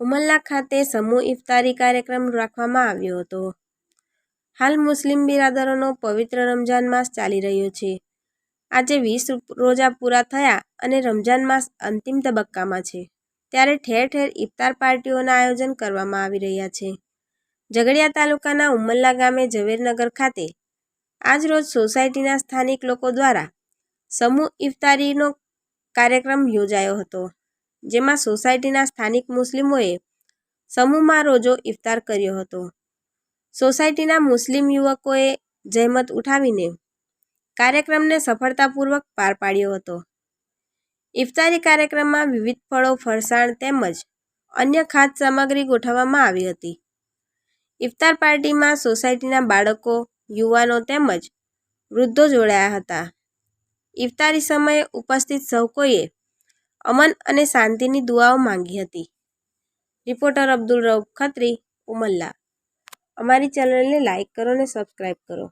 ઉમલ્લા ખાતે સમૂહ ઇફતારી કાર્યક્રમ રાખવામાં આવ્યો હતો. હાલ મુસ્લિમ બિરાદરોનો પવિત્ર રમઝાન માસ ચાલી રહ્યો છે. આજે વીસ રોજા પૂરા થયા અને રમજાન માસ અંતિમ તબક્કામાં છે. ત્યારે ઠેર ઠેર ઇફતાર પાર્ટીઓના આયોજન કરવામાં આવી રહ્યા છે. ઝઘડિયા તાલુકાના ઉમલ્લા ગામે ઝવેરનગર ખાતે આજરોજ સોસાયટીના સ્થાનિક લોકો દ્વારા સમૂહ ઇફતારીનો કાર્યક્રમ યોજાયો હતો. જેમાં સોસાયટીના સ્થાનિક મુસ્લિમોએ સમૂહમાં રોજો ઇફતાર કર્યો હતો. સોસાયટીના મુસ્લિમ યુવકોએ જહેમત ઉઠાવીને કાર્યક્રમને સફળતાપૂર્વક પાર પાડ્યો હતો. ઇફતારી કાર્યક્રમમાં વિવિધ ફળો, ફરસાણ તેમજ અન્ય ખાદ્ય સામગ્રી ગોઠવવામાં આવી હતી. ઇફતાર પાર્ટીમાં સોસાયટીના બાળકો, યુવાનો તેમજ વૃદ્ધો જોડાયા હતા. ઇફતારી સમયે ઉપસ્થિત સૌ કોઈએ અમન અને શાંતિની દુઆઓ માંગી હતી. રિપોર્ટર અબ્દુલ રઉફ ખત્રી, ઉમલ્લા. અમારી ચેનલને લાઇક કરો અને સબસ્ક્રાઇબ કરો.